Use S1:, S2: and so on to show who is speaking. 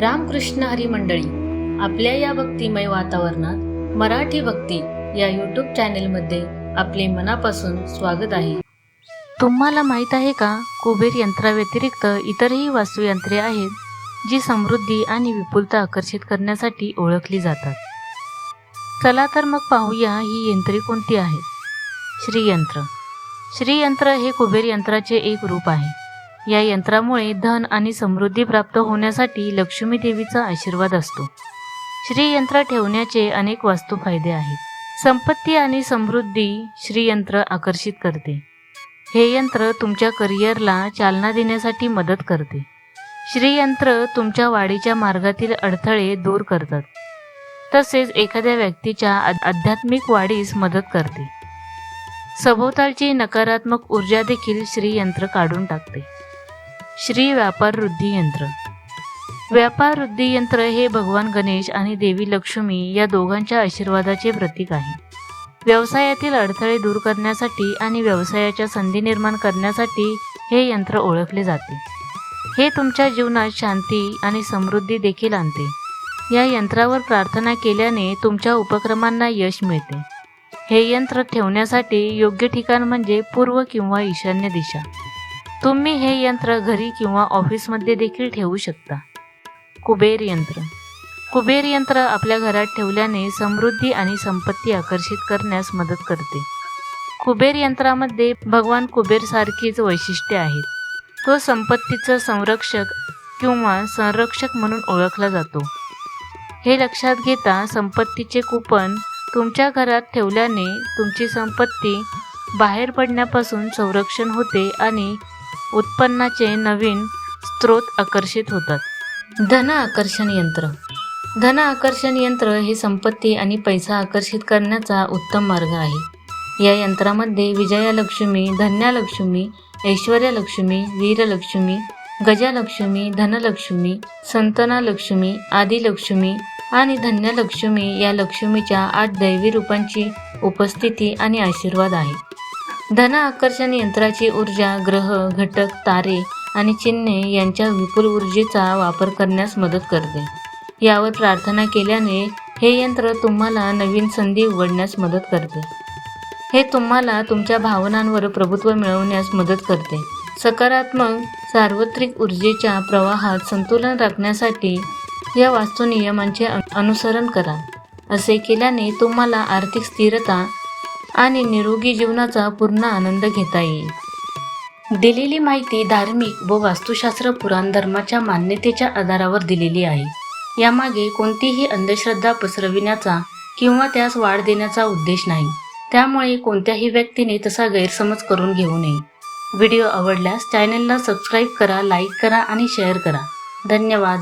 S1: रामकृष्ण हरी मंडळी आपल्या या भक्तिमय वातावरणात मराठी भक्ती या यूट्यूब चॅनेलमध्ये आपले मनापासून स्वागत आहे.
S2: तुम्हाला माहीत आहे का कुबेर यंत्राव्यतिरिक्त इतरही वास्तुयंत्रे आहेत जी समृद्धी आणि विपुलता आकर्षित करण्यासाठी ओळखली जातात. चला तर मग पाहूया ही यंत्रे कोणती आहेत. श्रीयंत्र. श्रीयंत्र हे कुबेर यंत्राचे एक रूप आहे. या यंत्रामुळे धन आणि समृद्धी प्राप्त होण्यासाठी लक्ष्मी देवीचा आशीर्वाद असतो. श्रीयंत्र ठेवण्याचे अनेक वास्तू फायदे आहेत. संपत्ती आणि समृद्धी श्रीयंत्र आकर्षित करते. हे यंत्र तुमच्या करिअरला चालना देण्यासाठी मदत करते. श्रीयंत्र तुमच्या वाढीच्या मार्गातील अडथळे दूर करतात. तसेच एखाद्या व्यक्तीच्या आध्यात्मिक वाढीस मदत करते. सभोवतालची नकारात्मक ऊर्जा देखील श्रीयंत्र काढून टाकते. श्री व्यापार वृद्धी यंत्र. व्यापार वृद्धी यंत्र हे भगवान गणेश आणि देवी लक्ष्मी या दोघांच्या आशीर्वादाचे प्रतीक आहे. व्यवसायातील अडथळे दूर करण्यासाठी आणि व्यवसायाच्या संधी निर्माण करण्यासाठी हे यंत्र ओळखले जाते. हे तुमच्या जीवनात शांती आणि समृद्धी देखील आणते. या यंत्रावर प्रार्थना केल्याने तुमच्या उपक्रमांना यश मिळते. हे यंत्र ठेवण्यासाठी योग्य ठिकाण म्हणजे पूर्व किंवा ईशान्य दिशा. तुम्ही हे यंत्र घरी किंवा ऑफिसमध्ये देखील ठेवू शकता. कुबेर यंत्र. कुबेर यंत्र आपल्या घरात ठेवल्याने समृद्धी आणि संपत्ती आकर्षित करण्यास मदत करते. कुबेर यंत्रामध्ये भगवान कुबेर सारखीच वैशिष्ट्ये आहेत. तो संपत्तीचा संरक्षक किंवा संरक्षक म्हणून ओळखला जातो. हे लक्षात घेता संपत्तीचे कुपन तुमच्या घरात ठेवल्याने तुमची संपत्ती बाहेर पडण्यापासून संरक्षण होते आणि उत्पन्नाचे नवीन स्रोत आकर्षित होतात.
S1: धन आकर्षण यंत्र. धन आकर्षण यंत्र हे संपत्ती आणि पैसा आकर्षित करण्याचा उत्तम मार्ग आहे. या यंत्रामध्ये विजयालक्ष्मी धन्यालक्ष्मी ऐश्वर्यालक्ष्मी वीरलक्ष्मी गजालक्ष्मी धनलक्ष्मी संतनालक्ष्मी आदिलक्ष्मी आणि धन्यलक्ष्मी या लक्ष्मीच्या आठ दैवी रूपांची उपस्थिती आणि आशीर्वाद आहे. धन आकर्षण यंत्राची ऊर्जा ग्रह घटक तारे आणि चिन्हे यांच्या विपुल ऊर्जेचा वापर करण्यास मदत करते. यावर प्रार्थना केल्याने हे यंत्र तुम्हाला नवीन संधी उघडण्यास मदत करते. हे तुम्हाला तुमच्या भावनांवर प्रभुत्व मिळवण्यास मदत करते. सकारात्मक सार्वत्रिक ऊर्जेच्या प्रवाहात संतुलन राखण्यासाठी या वास्तू नियमांचे अनुसरण करा. असे केल्याने तुम्हाला आर्थिक स्थिरता आणि निरोगी जीवनाचा पूर्ण आनंद घेता येईल. दिलेली माहिती धार्मिक व वास्तुशास्त्र पुराण धर्माच्या मान्यतेच्या आधारावर दिलेली आहे. यामागे कोणतीही अंधश्रद्धा पसरविण्याचा किंवा त्यास वाढ देण्याचा उद्देश नाही. त्यामुळे कोणत्याही व्यक्तीने तसा गैरसमज करून घेऊ नये. व्हिडिओ आवडल्यास चॅनलला सबस्क्राईब करा लाईक करा आणि शेअर करा. धन्यवाद.